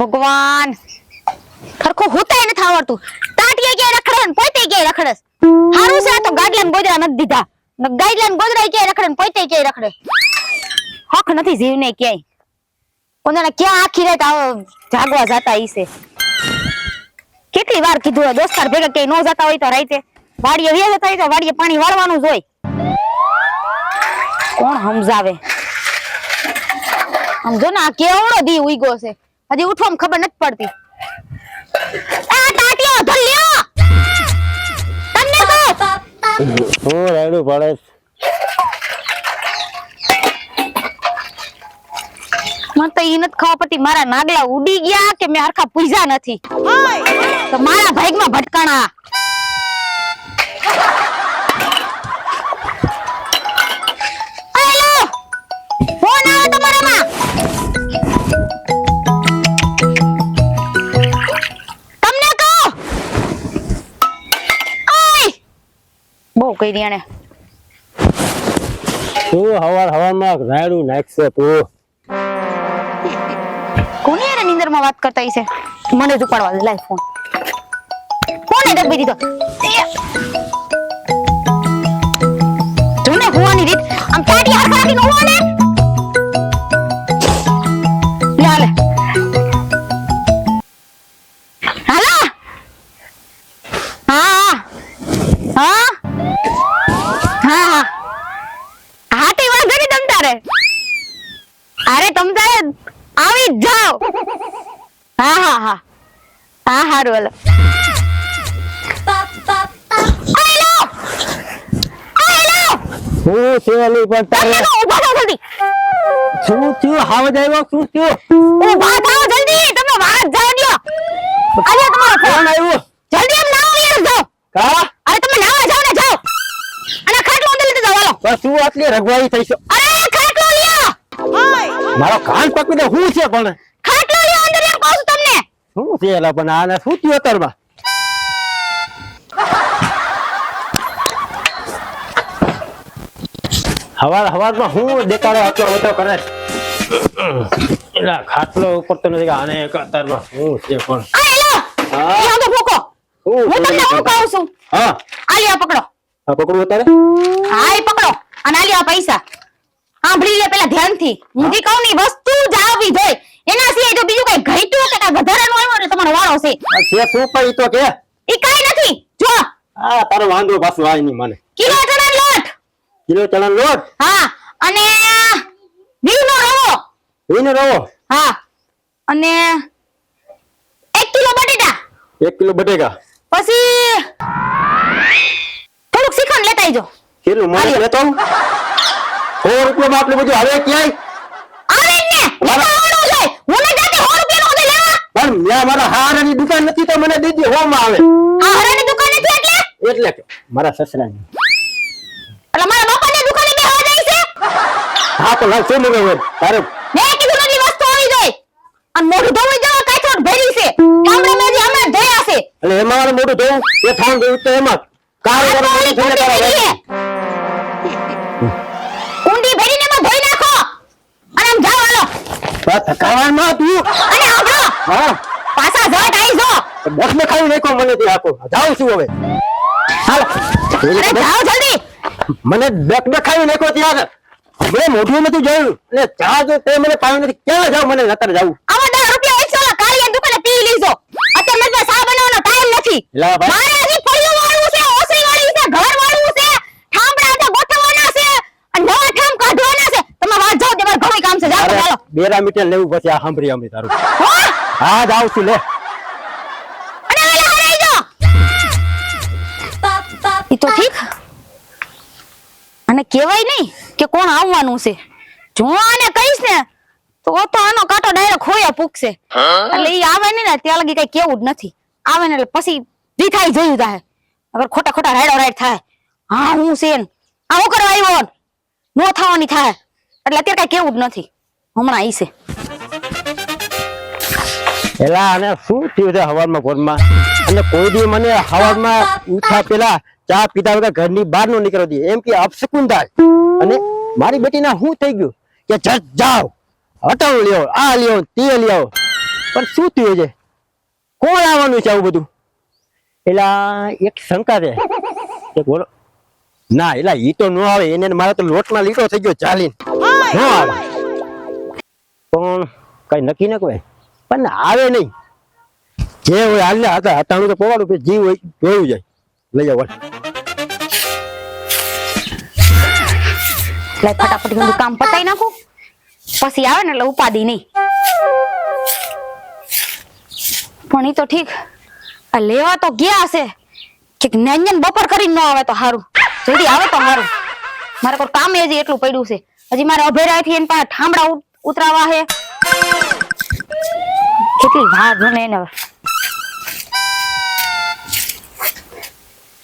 ભગવાન. ખરખું હુતાય નથી આવડતું. ટાટીએ કે રખડે ને પોતે ક્યાંય રખડે હારું છે તો ગાડલાન ગોદરા નથી દીધા. ને ગાડલાન ગોદરા કે રખડે ને પોતે ક્યાંય રખડે. હક નથી જીવને ક્યાંય. કોને ક્યાં આખી રાત આવો જાગવા જાતા ઈ કેટલી વાર કીધું દોસ્તાર ભેગા ક્યાંય ન જતા હોય તો રાતે વાડીએ વ્યાજ હોય તો વાડીએ પાણી વાળવાનું જ હોય. કોણ સમજાવે? સમજો ને આ કેવડો દી ઉઈગો છે. હજી ઉઠવામાં ખબર નથી પડતી. આ ટાટિયો ધલ્યો! તમને કહું હું રાયડું પડે મને તો ઈ નથી ખબર પડતી મારા નાગલા ઉડી ગયા કે મેં હરખા પૂજા નથી? તો મારા ભાગમાં ભટકાણા. કરી એને. તું હવાર હવારમાં રાયડું નાખશે તું. કોની યાર નિંદરમાં વાત કરતા હશે? મને જ ઉપાડવા દે લાઈ ફોન. કોને દબી દીધો? એ. જો ને હુવાની રીત. તારે જલ્દી. શું થયું? હાવ આવ્યો? શું થયું? ઊભા થાઓ જલ્દી તમે વાત જાવ દ્યો. અરે તમારો ફોન આવ્યો? જલ્દી એમ નાવા લઈ જાઓ કા? અરે તમે નાવા જાઓ ને જાવ અને ખાટલો અંદર જાઓ હાલો. બસ શું આટલી રગવાઈ થઈ છે? અરે ખાટલો લ્યો. મારો કાન પકડી દે શું છે પણ ખાટલો લ્યો અંદર એમ કહું છું તમને. શું છે એલા પણ આને? શું થયું અત્યારમાં? હવાર હવારમાં હું દેખાડો આટલો બધો કરે? એલા ખાટલો ઉપર તો નથી આને એક છે પણ. હા. લ્યો તો ફૂકો હું તમને છે? હું કહું છું? હા. આ પકડો. આ પકડું અત્યારે? હા એ પકડો. અને આ પૈસા. સાંભળી લે પેલા ધ્યાનથી. હું જે કહું ની વસ્તુ જ આવી જોઈએ એના સિવાય જો બીજું કઈ ઘટ્યું કે કાંઈ વધારાનું આવ્યું ને તમારો વાળો છે. છે શું પણ ઈ તો કે. એ કાંઈ નથી. જો. આ તારો વાંધો પાછું આય મને. કિલો કિલો ચણા લોટ હા અને વીનો રવો. વિનો રવો? હા અને 1 કિલો બટેટા. 1 કિલો બટેકા. પછી થોડુંક શ્રીખંડ લેતા આવજો કેટલું મને. લેતો? આવું? સો રૂપિયામાં આટલું બધું હવે ક્યાંય? આવે ને. આવડવું જોઈએ હું ને જાતે 100 રૂપિયાનું બધું લેવા. પણ મેં મારા હારાની દુકાન નથી તો મને દીધી હોમ આવે. આ હારાની દુકાન નથી એટલે? એટલે મારા સસરાની એટલે મારા બાપાની દુકાને બેહવા જાય છે હા તો લાવ શું મગાવે તારે મે કીધું એટલી વસ્તુ આવી જાય અને મોઢું ધોઈ જવા થોડ ભરી છે. કામડે મે જે હમણાં ધોયા છે. એટલે એમાં મારું મોઢું ધોવું એ થાન ગયું તો એમાં. કાળ તો થઈને કુંડી તારા છે. કુંડી ભરીને માં ધોઈ નાખો. અને આમ જાવ હાલો. વાત થકાવવામાં તું અને સાંભળો હા. પાછા જો આવી જો. બસ મે ખાઈ નાખો મને ત્યાં આપો જાવ છું હવે. હાલો. અરે જાવ જલ્દી. મને બેક દેખાવી નાખો ત્યાં મેં મોઢું નથી જોયું. ને ચા જો તે મને પાવી નથી. ક્યાં જાવ મને? નતર જાવ આવો 10 રૂપિયા એકસો ના કાળિયા દુકાને પી લીજો અત્યારે મને સા બનાવવાનો ટાઈમ નથી. ભાઈ. મારે હજી ફળિયું વાળવું છે ઓસરી વાળવી છે ઘર વાળવું છે. ઠામડા તો ગોઠવવાના છે અને નવા ઠામ કાઢવાના છે. તમે વાત જાઓ તમારે ઘણું કામ છે. જાઓ ચાલો બેરા મીટર લેવું પછી આ સાંભળી અમે તારું. હા? જાવ છું લે. અરે વેલા હરાઈ જાઓ ઈ તો ઠીક. અને કહેવાય નહીં. કે કોણ આવવાનું છે? જો કહીશ ને, તો તો આનો કાંટો ડાયરેક્ટ ખોયા પૂકશે એટલે ઈ આવે ને, ત્યાં લગી કઈ કેવું જ નથી. આવે ને એટલે પછી જી થાય જોયું થાય અગર ખોટા ખોટા રાયડો રાઈડ થાય. હા, હું છે આ હું કરવા આવ્યો નો. થવાની થાય. એટલે અત્યારે કઈ કેવું જ નથી. હમણાં ઈ છે. એલા, અને શું થયું છે હવારમાં ઘરમાં? અને કોઈ દી મને હવારમાં ઉઠા પેલા ચા પીતા વગર ઘરની બહાર નો નીકળો દે. એમ કે અપશકુન થાય. અને મારી બેટીના શું થઈ ગયું કે જટ જાઓ હટાવ લ્યો આ લ્યો તે લ્યો. પણ શું થયું છે? કોણ આવવાનું છે આવું બધું? એલા એક શંકા છે. કે બોલો. ના એલા ઈ તો ન આવે એને મારા તો લોટમાં લીટો થઈ ગયો ચાલીને. ન આવે. પણ કઈ નક્કી ન કોઈ પણ આવે નહીં. જે હોય હાલ હતા હતા તો પોવાનું જીવ હોય જોયું જાય. લઈ જાવ એટલે ફટાફટ બધું કામ પતાઈ નાખું. પછી આવે ને એટલે ઉપાદી નહીં. પણ એ તો ઠીક. આ લેવા તો ગયા હશે કે નાન્યન બપોર કરીને ન આવે તો સારું જલ્દી આવે તો સારું મારે કોઈ કામ એ એટલું પડ્યું છે. હજી મારે અભેરાથી એને પાસે ઠામડા ઉત- ઉતરાવા છે. કેટલી વાર મને એને હવે.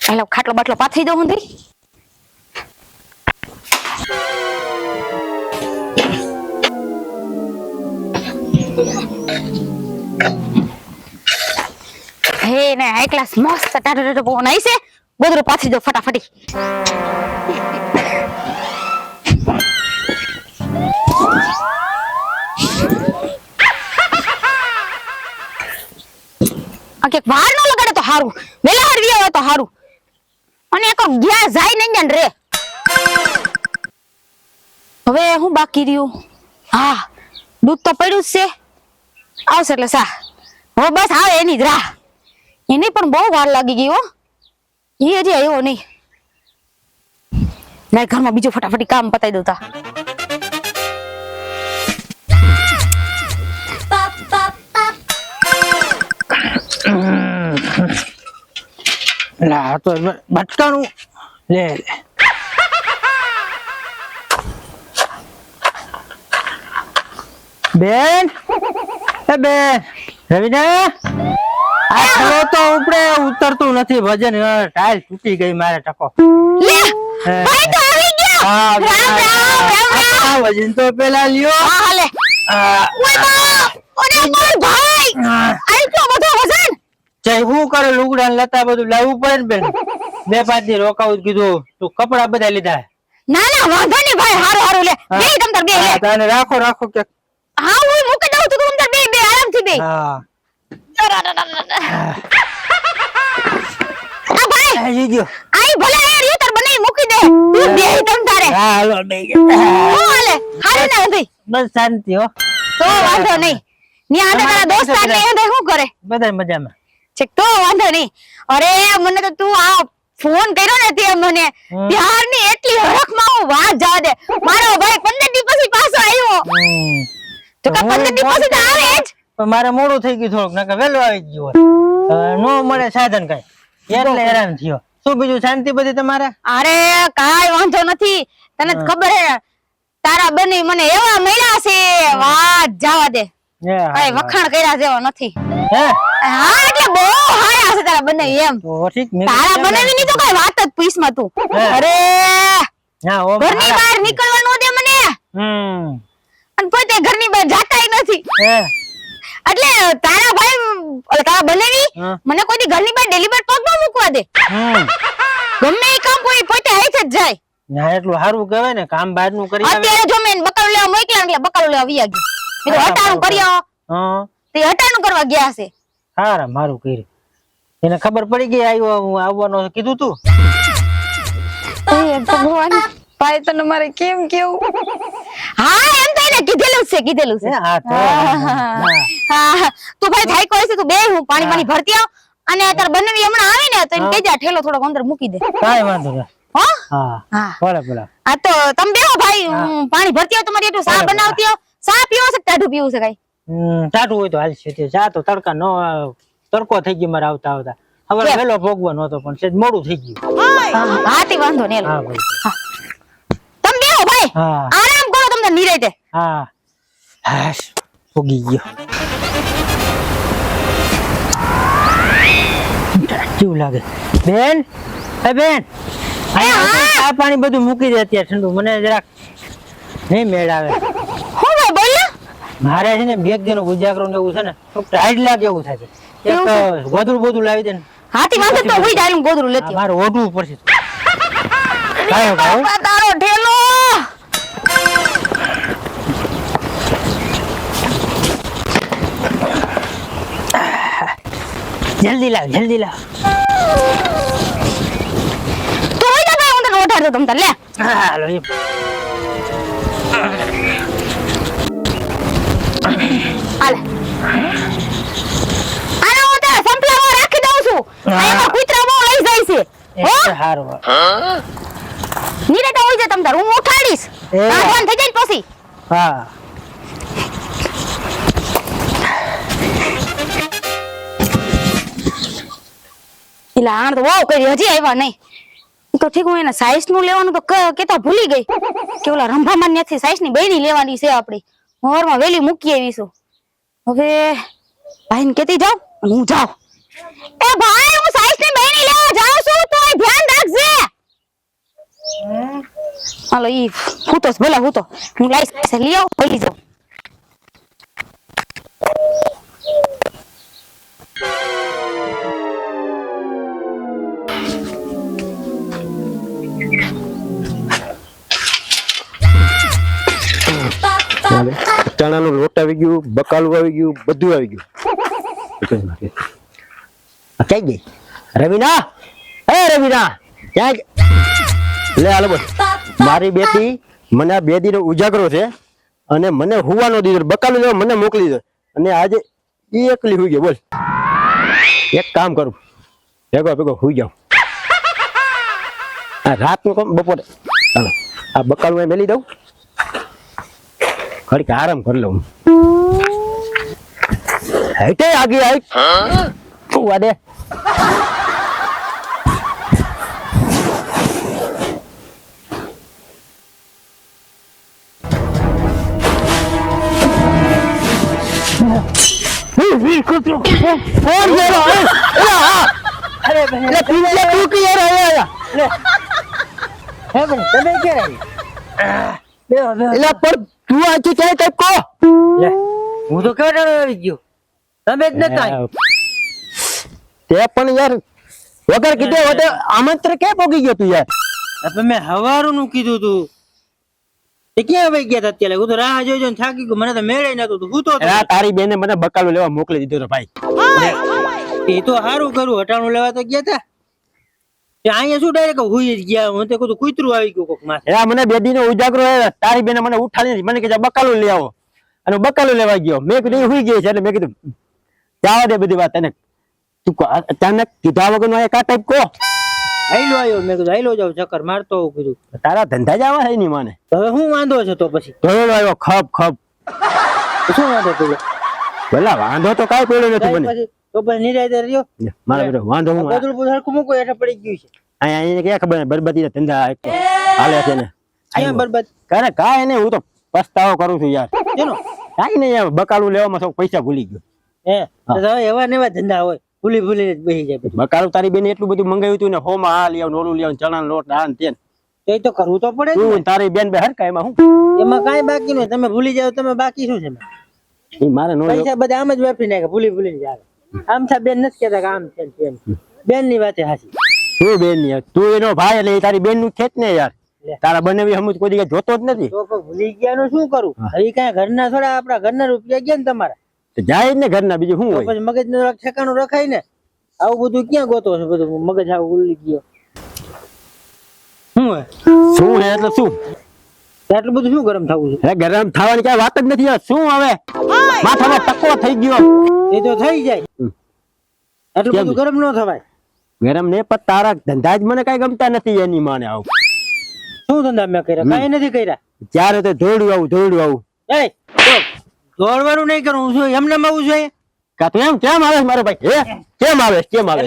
હાલો, ખાટલો બાટલો પાથરી દઉં હું ને હાઈ ક્લાસ મસ્ત ટાટો પવન આવી છે. ગોદરું દો ફટાફટી. વાર ન તો હારું. અને એક ગયા જાય નહીં ને રે. હવે હું બાકી રહ્યું? હા, દૂધ તો પડ્યું જ છે. આવશે એટલે સા. બસ આવે એની જ રાહ. એને પણ બહુ વાર લાગી ગઈ હો એ હજી આવ્યો નહીં મેં ઘરમાં બીજું ફટાફટી કામ પતાવી દઉં તા લા આ તો એમાં ભટકાણું લે લે બેન એ બેન રવિના આ ખલો તો ઉપડે ઉતરતું નથી ભજન. ટાઈલ તૂટી ગઈ મારે ટકો. લે ભાઈ તો આવી ગયો. રામ રામ રામ રામ. ભજન તો પેલા લ્યો. હા બા ઓરે મોર ભાઈ. આટલો બધો વજન. જય હું કરે લુગડા ને લતા બધું લાવવું પડે ને બેન? બે પાંચ દી રોકાવું કીધું. તું કપડા બધા લીધા. ના ના વાંધો નહીં ભાઈ. હારું હારું લે. બે તમ તાર બે લે. રાખો રાખો કે. હા હું મૂકી દઉં તું તમ તાર બે બે આરામથી બે હા. આવી ગયો આઈ ભલે યાર યુ તાર બનાવી મૂકી દે તું બે તમ તારે હા હાલો બે હાલે હાલે ના ભાઈ બસ શાંતિ હો તો વાંધો નહીં ની આને તારા દોસ્તાર ને એને શું કરે બધા મજામાં છેક તો વાંધો નહીં અરે મને તો તું આ ફોન કર્યો ને તે મને ત્યાર ત્યારની એટલી હરખમાં હું વાત જવા દે મારો ભાઈ 15 દી પછી પાછો આવ્યો તો કા હું 15 દી પછી તો આવે જ. પણ મારે મોડું થઈ ગયું થોડુંક નકર વહેલું આવી ગયું હોત. નો મળે સાધન કઈ. એટલે હેરાન થયો. શું બીજું શાંતિ બધી તમારે? અરે કાઈ વાંધો નથી. તને ખબર હે? તારા બની મને એવા મળ્યા છે. વાત જવા દે. કઈ વખાણ કર્યા જેવો નથી. હા? એટલે બહુ હારા છે તારા બને એમ. મેં તારા બનાવી ની તો કઈ વાત જ પૂછમાં તું. અરે ના ઘરની હારા. બહાર નીકળવાનું દે મને. હમ. અને પોતે ઘરની બહાર જાતાય નથી. એટલે તારા ભાઈ તારા બને હા. મને કોઈ ઘરની બહાર ડેલી પગ ન મૂકવા દે. ગમે એ કામ કોઈ પોતે હાથે જ જાય. ના એટલું સારું કહેવાય ને કામ બહારનું કરી અત્યારે જો મેં બકાલો લેવા મોકલ્યા એટલે બકાલો લેવા વ્યા ગયો. મેં તો હટાણું કરી આવો હા. તે હટાણું કરવા ગયા છે સારા મારું કર્યું. એને ખબર પડી ગઈ આવ્યો હું આવવાનો કીધું તું? એ ભગવાન ભાઈ તને મારે કેમ કેવું? હા એમ તો એને કીધેલું છે કીધેલું છે. હા તો હા. હા તું ભાઈ થાય કોઈ છે તું બે હું પાણી પાણી ભરતી આવ. અને તાર બનવી હમણાં આવી ને તો એને કહી જા ઠેલો થોડોક અંદર મૂકી દે. કાઈ વાંધો નહીં. હા? હા. ભલે ભલે. આ તો તમે બેહો ભાઈ હું પાણી ભરતી આવ તમારી એટલું સા બનાવતી આવ. સા પીવો છે કે ટાઢું પીવું છે કઈ? હમ, ટાઢું હોય તો હાલ છે ચા તો તડકા નો તડકો થઈ ગયો મારે આવતા આવતા. હવે વેલો ભોગવાનો હતો પણ મોડું થઈ ગયું. હા તે વાંધો નહીં હા ભાઈ. ભાઈ હા. આરામ કરો તમને નિરાતે હા. હાશ ભોગી ગયો. કેવું લાગે? બેન? હે બેન. ચા પાણી બધું મૂકી દે અત્યારે ઠંડુ. મને જરાક નહીં મેળ આવે. હું ભાઈ બોલ? ને મારે છે ને બેગ દેનો ઉજાગરો ને એવું છે ને ટાઈટ લાગે એવું થાય એક ગોધરું બોધું લાવી દે ને. હાથી વાંધો તો ગોદરું લેતી મારે ઓઢવું પડશે. જલ્દી લાવ જલ્દી લાવ તો હોય ભાઈ હું તને ઓઢાડતો તમ તાર લે હાલો એ હાલે આને હું તારા સંપલામાં રાખી દઉં છું. એમાં કૂતરા બહુ લઈ જાય છે હો હારું નીરે તો હોય છે તમ તાર હું ઉઠાડીશ આ ફોન થઈ જાય પછી હા એટલે આણ તો બહુ કરી, હજી આવ્યા નહીં. તો ઠીક હું એને સાઈસનું લેવાનું તો કેતા ભૂલી ગઈ. કે ઓલા રંભામાં નથી સાઈસની બેની લેવાની છે આપડી. મોરમાં વેલી મૂકી આવી છું. હવે ભાઈને કેતી જાઉં અને હું જાઉં. એ ભાઈ, હું સાઈસની બેની લેવા જાઉં છું તો ધ્યાન રાખજે. હાલો ઈ તો ભલે તો હું લાઈસ લઈ આવું પછી જાઉં. ચાલે. ચણાનો લોટ આવી ગયું, બકાલું આવી ગયું, બધું આવી ગયું. ક્યાં ગઈ? રવિના? હે રવિના, ક્યાં લે, હાલો બોલ. મારી બેટી મને આ બે દીનો ઉજાગરો છે અને મને હુવાનો દીધો, બકાલું લેવા મને મોકલી દો. અને આજે ઈ એકલી હુઈ ગયો બોલ. એક કામ કરું. ભેગો ભેગો હુઈ જાઉં. આ રાતનું કામ બપોરે. ચાલો આ બકાલું મેલી દઉં. ઘડીક આરામ કરી લઉં. હેટે આગી આઈ. તું વાડે કોણ ગયો અરે બહેન એટલે તું કે યાર આયા હે તમે એટલે પણ તું આથી ક્યાંય કઈ કહો લે, હું તો કેવડાનો આવી ગયો? તમે જ નતા તે પણ યાર વગર કીધે હોતે આમંત્ર ક્યાં પોગી ગયો તું યાર? આપણે મેં હવારું નું કીધું તું. એ ક્યાં વહી ગયા અત્યારે? હું તો રાહ જોઈ ને થાકી ગયો. મને તો મેળે નતું તું હું તો આ તારી બેને મને બકાલું લેવા મોકલી દીધો તો ભાઈ. એ તો સારું કરું હટાણું લેવા તો ગયા તે? અહીંયા શું ડાયરેક્ટ હુઈ જ ગયા હું તો કીધું કૂતરું આવી ગયું કોક માથે. એલા મને બે દી ઉજાગરો હે તારી બેને મને ઉઠાડી નથી. મને કીધું બકાલું લઈ આવો. અને બકાલું લેવા ગયો. મેં કીધું હુઈ ગઈ છે. એટલે મેં કીધું જવા દે બધી વાત. અને તું અચાનક કીધા વગર નો કા ટાઈપ કો? આઈલો આવ્યો. મેં કીધું આઈલો જાવ ચક્કર મારતો હોઉં કીધું. તારા ધંધા જ આવા છે ની માને? હવે શું વાંધો છે તો પછી? ધોયેલો આવ્યો ખપ ખપ. શું વાંધો પેલો ભલા વાંધો તો કાઈ પડ્યો નથી મને. તો પછી નિરાયતે રહ્યો. મારા બેટો વાંધો હું બધું હરખું મૂકો એટલે પડી ગયું છે. અહીંયા અહીંયા ક્યાં ખબર બરબાદી ધંધા હાલે છે ને. ક્યાં બરબાદ કરે કાંઈ નહીં હું તો પસ્તાવો કરું છું યાર. કેનો? કાંઈ નહીં યાર બકાલું લેવામાં સૌ પૈસા ભૂલી ગયો. હે. તો એવા ને એવા ધંધા હોય ભૂલી ભૂલી બેસી જાય બકાલું તારી બેન એટલું બધું મંગાવ્યું હતું ને હોમાં આ આવ ઓલું લઈ ચણા લોટ આ ને તે એ તો કરવું તો પડે તું ને. ને તારી બેન બે હરકા એમાં હું? એમાં કાંઈ બાકી નહીં તમે ભૂલી જાવ તમે બાકી શું છે મારે નો પૈસા બધા આમ જ વાપરી નાખે ભૂલી ભૂલી જ આવે. આમ થા બેન નથી કહેતા કે આમ છે ને તેમ બેનની વાતે હાસી તું બેનની તું એનો ભાઈ એટલે તારી બેનનું ખેત ને યાર. તારા બંને સમજ કોઈ જગ્યાએ જોતો જ નથી. ભૂલી ગયા નું શું કરું? હવે ઘર ઘરના થોડા આપડા ઘરના રૂપિયા ગયા ને તમારા. જાય ને ને ઘરના બીજું શું હોય? મગજનું ઠેકાણું રખાય ને. આવું બધું ક્યાં ગોતો છે બધું? મગજ આવું ભૂલી ગયો. શું હે શું હે? એટલે શું? આટલું બધું શું ગરમ થવું છે? ગરમ થવાની કઈ વાત જ નથી શું હવે? માથામાં ટકો થઈ ગયો. એ તો થઈ જાય. એટલું બધું ગરમ ન થવાય. ગરમ ને પણ તારા ધંધા જ મને કઈ ગમતા નથી એની માને આવું. શું ધંધા મેં કર્યા? કઈ નથી કર્યા. જ્યારે તો ધોડું આવું ધોડું આવું. એ દોડવાનું નહીં કરું શું એમને આવું જોઈએ? કા તું એમ કેમ આવે મારો ભાઈ? હે? કેમ આવે? કેમ આવે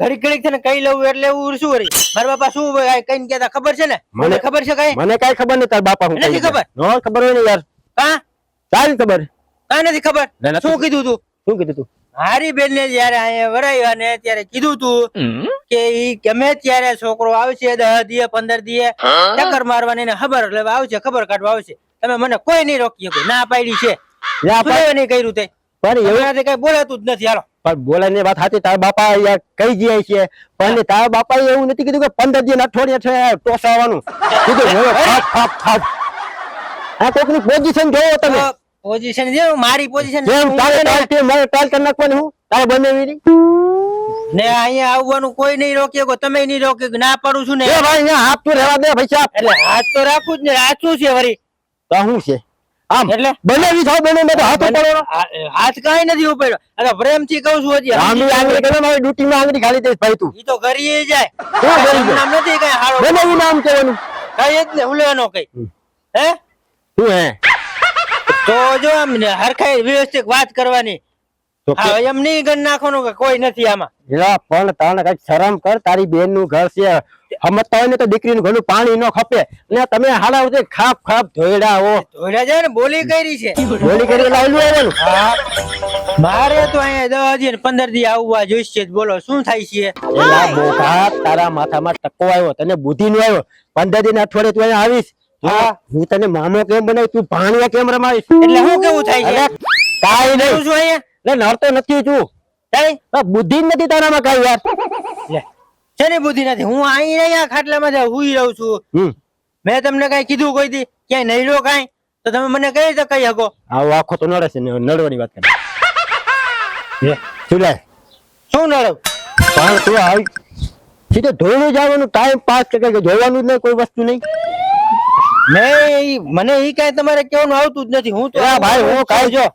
એટલે ઘડીક ઘડીક છે ને કઈ લેવું એટલે એવું શું કરી મારા બાપા શું કઈ કહેતા ખબર છે ને? મને- ખબર છે કઈ? મને કઈ ખબર નહીં તાર બાપા હું નથી ખબર? નો ખબર હોય ને યાર. હા? તારી ખબર. કઈ નથી ખબર. શું કીધું તું? શું કીધું તું? હારી બેન ને જયારે અહીંયા વરાવ્યા ને ત્યારે કીધું તું કે ઈ ગમે ત્યારે છોકરો આવશે દસ દિયે પંદર દિયે ચક્કર મારવાની ને ખબર લેવા આવશે ખબર કાઢવા આવશે. તમે મને કોઈ નહીં રોકી શકો. ના પાડી છે. નહીં કર્યું તે? પણ એવું કઈ બોલાતું જ નથી હાલો. પણ બોલાની વાત હતી તારા બાપા યાર કઈ ગયા છે. પણ તારા બાપા એવું નથી કીધું કે પંદર દિન અઠવાડિયા છે ટોસાવાનું. કીધું હવે ખાપ ખાપ ખાપ આ કોકની પોઝિશન જોવો તમે. પોઝિશન જેવું મારી પોઝિશન જેમ તારે ટાલ મારે ટાલ કરી નાખવાની હું. તારે બનાવી ને અહીંયા આવવાનું કોઈ નહીં રોકે કો તમે નહીં રોકે કે ના પડું છું ને. ભાઈ અહીંયા હાથ તો રહેવા દે પૈસા એટલે હાથ તો રાખું જ ને આ શું છે વળી તો શું છે? આમ એટલે? બનાવી થાવ બને મેં તો હાથ ઉપાડવાનો. હાથ કાંઈ નથી ઉપાડ્યો. આ પ્રેમથી કહું છું હજી આંગળી આંગળી કરે મારી ડ્યુટીમાં આંગળી ખાલી દઈશ ભાઈ તું. ઈ તો જાય. નામ નથી કઈ? હારો. બનાવી નામ કહેવાનું. કઈ જ ને ઉલેવાનો કઈ. હે? શું હે? તો જો આમ હરખાઈ વ્યવસ્થિત વાત કરવાની. એમ નહીં ગણ નાખવાનું કે કોઈ નથી આમાં. એલા પણ તને કંઈક શરમ કર તારી બેનનું ઘર છે. સમજતા હોય ને તો ઘરનું પાણી ન ખપે. ને તમે હાલા ખાપ ખાપ ધોયડા હો. ને બોલી કરી છે. બોલી કરી લાવેલું આવેલું હા. મારે તો અહીંયા દસ દી પંદર દી આવવા જોઈશ છે બોલો શું થાય છે? એલા તારા માથામાં ટકો આવ્યો તને બુદ્ધિ નો આવ્યો. પંદર દિન અઠવાડિયે તું અહીંયા આવીશ. હા. હું તને મામો કેમ બનાવી તું ભાણિયા કેમ રમાવીશ એટલે હું કેવું થાય છે? કાંઈ શું નહીં છું અહીંયા? લે નડતો નથી છું આ બુદ્ધિ નથી તારામાં કઈ યાર. લે શેની બુદ્ધિ નથી? હું અહીં અહીંયા ખાટલામાં જ હુઈ રહું છું. મેં તમને કઈ કીધું કોઈ દી? ક્યાંય નહીં લો કાંઈ? તો તમે મને કઈ રીતે કહી શકો? આવો આખો તો નડે છે નડવાની વાત કરે. શું લે? શું નડવ પણ તું આવી સીધો ધોઈને જવાનું ટાઈમ પાસ કે કઈ જોવાનું જ નહીં કોઈ વસ્તુ નહીં. મેં મને એ કઈ તમારે કેવું આવતું જ નથી. હું તો ભાઈ હું કાઈ જો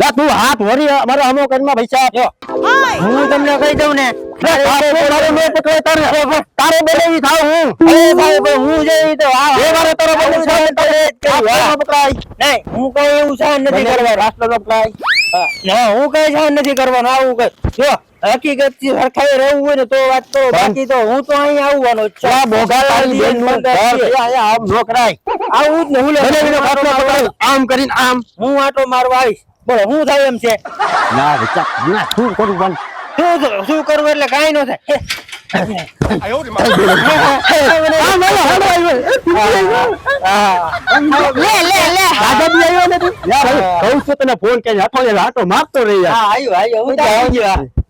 લે તું હાથ વરી અમારો અમો કરીમાં પૈસા આપજો હું તમને કહી દઉં ને તારે મારે મેં પકડે તારે. તારે. બનાવી થાવ હું. અરે ભાઈ હું જે ઈ એ મારે તારો બનાવી થાવ ને તારે હાથમાં પકડાય. નહીં હું કોઈ એવું સહન નથી બને રાષ્ટ્ર પકડાય ના હું કઈ સહન નથી કરવાનો આવું કઈ. જો હકીકતથી સરખાઈ રહેવું હોય ને તો વાત તો બાકી તો હું તો અહીં આવવાનો જ છું. આ બોગા બેનનું આમ આવું જ ને હું આમ કરીને આમ. હું આટો મારવા આવીશ. બોલો હું થાય એમ છે? ના વિચાર ના શું કરું પણ? શું શું કરવું એટલે કાંઈ ન થાય.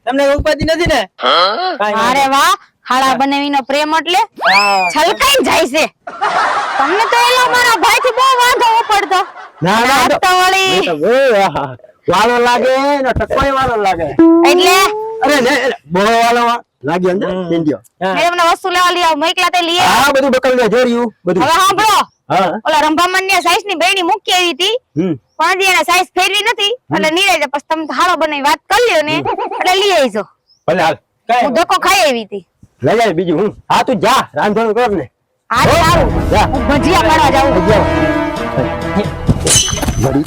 તમને ઉપાધિ નથી ને? કાંઈ અરે વાહ. હાડા બનાવીનો પ્રેમ એટલે છલકાઈ જાય છે. તમને તો એલો મારા ભાઈ થી બહુ વાંધો પડતો. ના ના તો વળી. વાલો લાગે ને ટકોય વાલો લાગે. એટલે? અરે ને બહુ વાલો લાગ્યો ને? ઇન્ડિયો હા. મેં તમને વસ્તુ લેવા લઈ આવ મોકલા તે લઈ હા બધું બકલ ને જોડ્યું બધું. હવે સાંભળો. હા. ઓલા રંભામણની સાઈસની બેણી મૂકી આવી હતી. હમ. પણ હજી એને સાઈઝ ફેરવી નથી. એટલે નીરજ પછી તમે હાળો બનાવી વાત કરી લ્યો ને. એટલે લઈ આવજો. ભલે હાલ. હું ધક્કો ખાઈ આવી હતી. લઈ જાય બીજું હું. હા તું જા રાંધવાનું કર ને. હા સારું જા. હું ભજીયા પાડવા જાઉં. ભજીયા.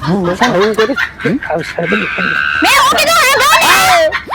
હું. મસાલા હું? મેં કીધું?